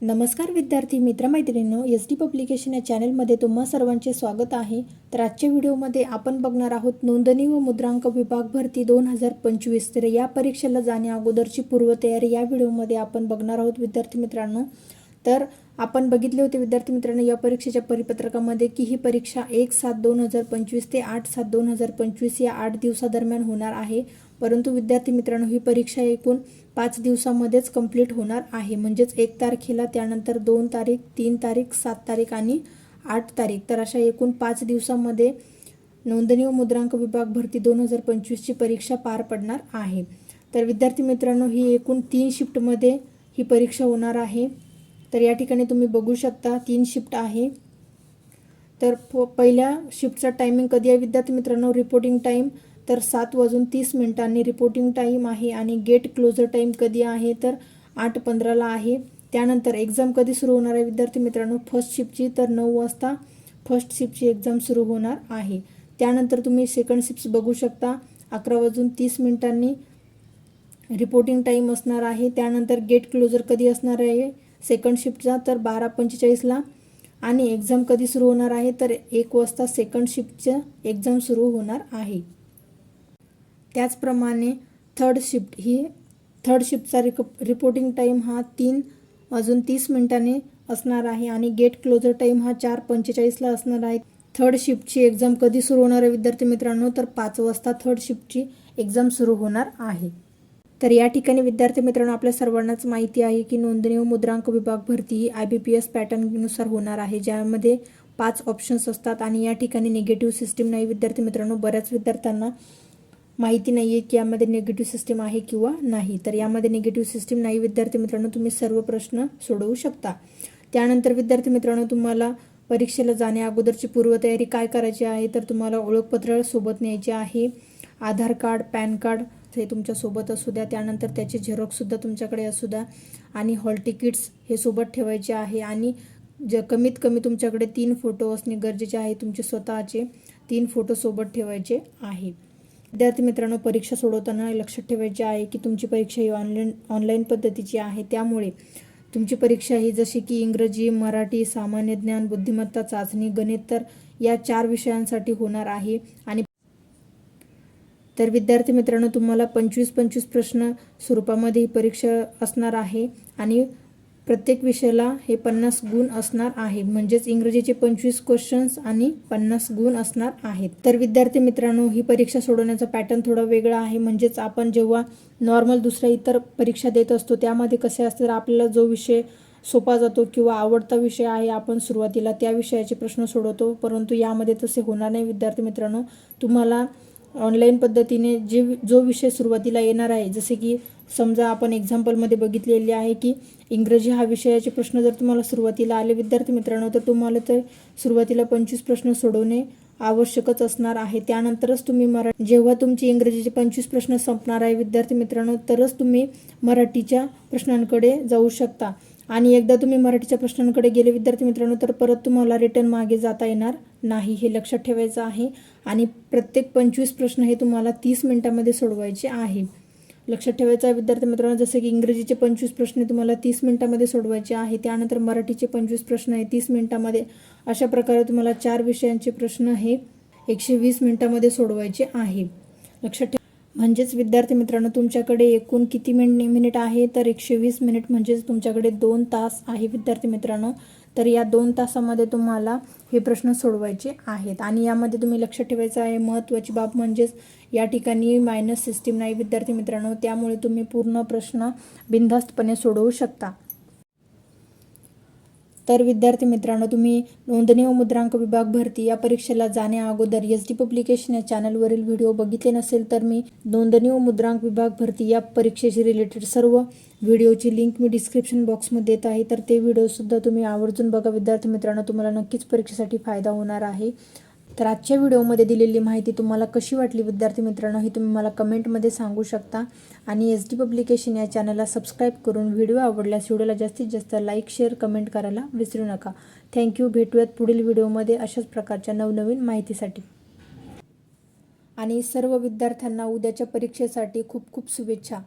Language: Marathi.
नमस्कार विद्यार्थी मित्रमैत्रिणींनो एस डी पब्लिकेशन या चॅनलमध्ये तुम्हा सर्वांचे स्वागत आहे. तर आजच्या व्हिडिओमध्ये आपण बघणार आहोत नोंदणी व मुद्रांक विभाग भरती दोन हजार पंचवीस. तर या परीक्षेला जाण्या अगोदरची पूर्वतयारी या व्हिडिओमध्ये आपण बघणार आहोत विद्यार्थी मित्रांनो. तर आपण बघितले होते विद्यार्थी मित्रांनो या परीक्षेच्या परिपत्रकामध्ये की ही परीक्षा एक सात दोन हजार पंचवीस ते आठ सात दोन हजार पंचवीस या आठ दिवसादरम्यान होणार आहे. परंतु विद्यार्थी मित्रांनो ही परीक्षा एकूण पाच दिवसामध्येच कंप्लीट होणार आहे. म्हणजेच एक तारखेला त्यानंतर दोन तारीख तीन तारीख सात तारीख आणि आठ तारीख. तर अशा एकूण पाच दिवसामध्ये नोंदणी व मुद्रांक विभाग भरती दोन हजार पंचवीसची परीक्षा पार पडणार आहे. तर विद्यार्थी मित्रांनो ही एकूण तीन शिफ्टमध्ये ही परीक्षा होणार आहे. तर या ठिकाणी तुम्ही बघू शकता तीन शिफ्ट आहे. तर प पहिल्या शिफ्टचा टायमिंग कधी आहे? विद्यार्थी मित्रांनो रिपोर्टिंग टाईम तर सात वाजून तीस मिनिटांनी रिपोर्टिंग टाईम आहे आणि गेट क्लोजर टाईम कधी आहे तर आठ पंधराला आहे. त्यानंतर एक्झाम कधी सुरू होणार आहे विद्यार्थी मित्रांनो? फर्स्ट शिफ्टची तर नऊ वाजता फर्स्ट शिफ्टची एक्झाम सुरू होणार आहे. त्यानंतर तुम्ही सेकंड शिफ्ट बघू शकता. अकरा वाजून तीस मिनिटांनी रिपोर्टिंग टाईम असणार आहे. त्यानंतर गेट क्लोजर कधी असणार आहे? सेकंड शिफ्टचा तर बारा पंचेचाळीसला आणि एक्झाम कधी सुरू होणार आहे? तर एक वाजता सेकंड शिफ्टचं एक्झाम सुरू होणार आहे. त्याचप्रमाणे थर्ड शिफ्ट ही थर्ड शिफ्टचा रिक रिपोर्टिंग टाईम हा तीन वाजून तीस मिनिटाने असणार आहे आणि गेट क्लोजर टाईम हा चार पंचेचाळीसला असणार आहे. थर्ड शिफ्टची एक्झाम कधी सुरू होणार आहे विद्यार्थी मित्रांनो? तर पाच वाजता थर्ड शिफ्टची एक्झाम सुरू होणार आहे. तर या ठिकाणी विद्यार्थी मित्रांनो आपल्या सर्वांनाच माहिती आहे की नोंदणी व मुद्रांक विभाग भरती ही आय बी पी एस पॅटर्ननुसार होणार आहे ज्यामध्ये पाच ऑप्शन्स असतात आणि या ठिकाणी निगेटिव्ह सिस्टीम नाही. विद्यार्थी मित्रांनो बऱ्याच विद्यार्थ्यांना माहिती नाही आहे की यामध्ये निगेटिव्ह सिस्टीम आहे किंवा नाही. तर यामध्ये निगेटिव्ह सिस्टीम नाही विद्यार्थी मित्रांनो तुम्ही सर्व प्रश्न सोडवू शकता. त्यानंतर विद्यार्थी मित्रांनो तुम्हाला परीक्षेला जाण्या अगोदरची पूर्वतयारी काय करायची आहे तर तुम्हाला ओळखपत्र सोबत न्यायचे आहे. आधार कार्ड पॅन कार्ड हे तुमच्यासोबत असू द्या. त्यानंतर त्याचे झेरॉक्ससुद्धा तुमच्याकडे असू द्या. आणि हॉल तिकीट्स हे सोबत ठेवायचे आहे. आणि ज कमीत कमी तुमच्याकडे तीन फोटो असणे गरजेचे आहे. तुमचे स्वतःचे तीन फोटो सोबत ठेवायचे आहे. विद्यार्थी मित्रांनो परीक्षा सोडवताना लक्षात ठेवायचे आहे की तुमची परीक्षा ही ऑनलाईन ऑनलाईन पद्धतीची आहे. त्यामुळे तुमची परीक्षा ही जशी की इंग्रजी मराठी सामान्य ज्ञान बुद्धिमत्ता चाचणी गणित तर या चार विषयांसाठी होणार आहे. आणि तर विद्यार्थी मित्रांनो तुम्हाला पंचवीस पंचवीस प्रश्न स्वरूपामध्ये ही परीक्षा असणार आहे. आणि प्रत्येक विषयाला हे पन्नास गुण असणार आहे म्हणजेच इंग्रजीचे पंचवीस क्वेश्चन्स आणि पन्नास गुण असणार आहेत. तर विद्यार्थी मित्रांनो ही परीक्षा सोडवण्याचा पॅटर्न थोडा वेगळा आहे. म्हणजेच आपण जेव्हा नॉर्मल दुसऱ्या इतर परीक्षा देत असतो त्यामध्ये कसे असते तर आपल्याला जो विषय सोपा जातो किंवा आवडता विषय आहे आपण सुरुवातीला त्या विषयाचे प्रश्न सोडवतो. परंतु यामध्ये तसे होणार नाही विद्यार्थी मित्रांनो. तुम्हाला ऑनलाईन पद्धतीने जे जो विषय सुरुवातीला येणार आहे जसे की समजा आपण एक्झाम्पलमध्ये बघितलेले आहे की इंग्रजी हा विषयाचे प्रश्न जर तुम्हाला सुरुवातीला आले विद्यार्थी मित्रांनो तर तुम्हाला तर सुरुवातीला पंचवीस प्रश्न सोडवणे आवश्यकच असणार आहे. त्यानंतरच तुम्ही मरा जेव्हा तुमची इंग्रजीचे पंचवीस प्रश्न संपणार आहे विद्यार्थी मित्रांनो तरच तुम्ही मराठीच्या प्रश्नांकडे जाऊ शकता. आणि एकदा तुम्ही मराठीच्या प्रश्नांकडे गेले विद्यार्थी मित्रांनो तर परत तुम्हाला रिटर्न मागे जाता येणार नाही हे लक्षात ठेवायचं आहे. आणि प्रत्येक पंचवीस प्रश्न हे तुम्हाला तीस मिनिटामध्ये सोडवायचे आहे. लक्षात ठेवायचं आहे विद्यार्थी मित्रांनो जसं की इंग्रजीचे पंचवीस प्रश्न तुम्हाला तीस मिनिटामध्ये सोडवायचे आहे. त्यानंतर मराठीचे पंचवीस प्रश्न आहे तीस मिनिटामध्ये. अशा प्रकारे तुम्हाला चार विषयांचे प्रश्न हे एकशे वीस मिनिटामध्ये सोडवायचे आहे. लक्षात ठेवा. म्हणजेच विद्यार्थी मित्रांनो तुमच्याकडे एकूण किती मिनिट मिनिट आहे? तर एकशे वीस मिनिट म्हणजेच तुमच्याकडे दोन तास आहे विद्यार्थी मित्रांनो. तर या दोन तासामध्ये तुम्हाला हे प्रश्न सोडवायचे आहेत. आणि यामध्ये तुम्ही लक्ष ठेवायचं आहे महत्त्वाची बाब म्हणजेच या ठिकाणी मायनस सिस्टीम नाही विद्यार्थी मित्रांनो त्यामुळे तुम्ही पूर्ण प्रश्न बिनधास्तपणे सोडवू शकता. तर विद्यार्थी मित्रांनो तुम्ही नोंदणी व मुद्रांक विभाग भरती या परीक्षेला जाण्या अगोदर एस डी पब्लिकेशन या चॅनलवरील व्हिडिओ बघितले नसेल तर मी नोंदणी व मुद्रांक विभाग भरती या परीक्षेशी रिलेटेड सर्व व्हिडिओची लिंक मी डिस्क्रिप्शन बॉक्समध्ये देत आहे. तर ते व्हिडिओसुद्धा तुम्ही आवर्जून बघा. विद्यार्थी मित्रांनो तुम्हाला नक्कीच परीक्षेसाठी फायदा होणार आहे. तर आजच्या व्हिडिओमध्ये दिलेली माहिती तुम्हाला कशी वाटली विद्यार्थी मित्रांनो ही तुम्ही मला कमेंटमध्ये सांगू शकता. आणि एस डी पब्लिकेशन या चॅनलला सबस्क्राईब करून व्हिडिओ आवडल्यास व्हिडिओला जास्तीत जास्त लाईक शेअर कमेंट करायला विसरू नका. थँक्यू भेटूयात पुढील व्हिडिओमध्ये अशाच प्रकारच्या नवनवीन माहितीसाठी. आणि सर्व विद्यार्थ्यांना उद्याच्या परीक्षेसाठी खूप खूप शुभेच्छा.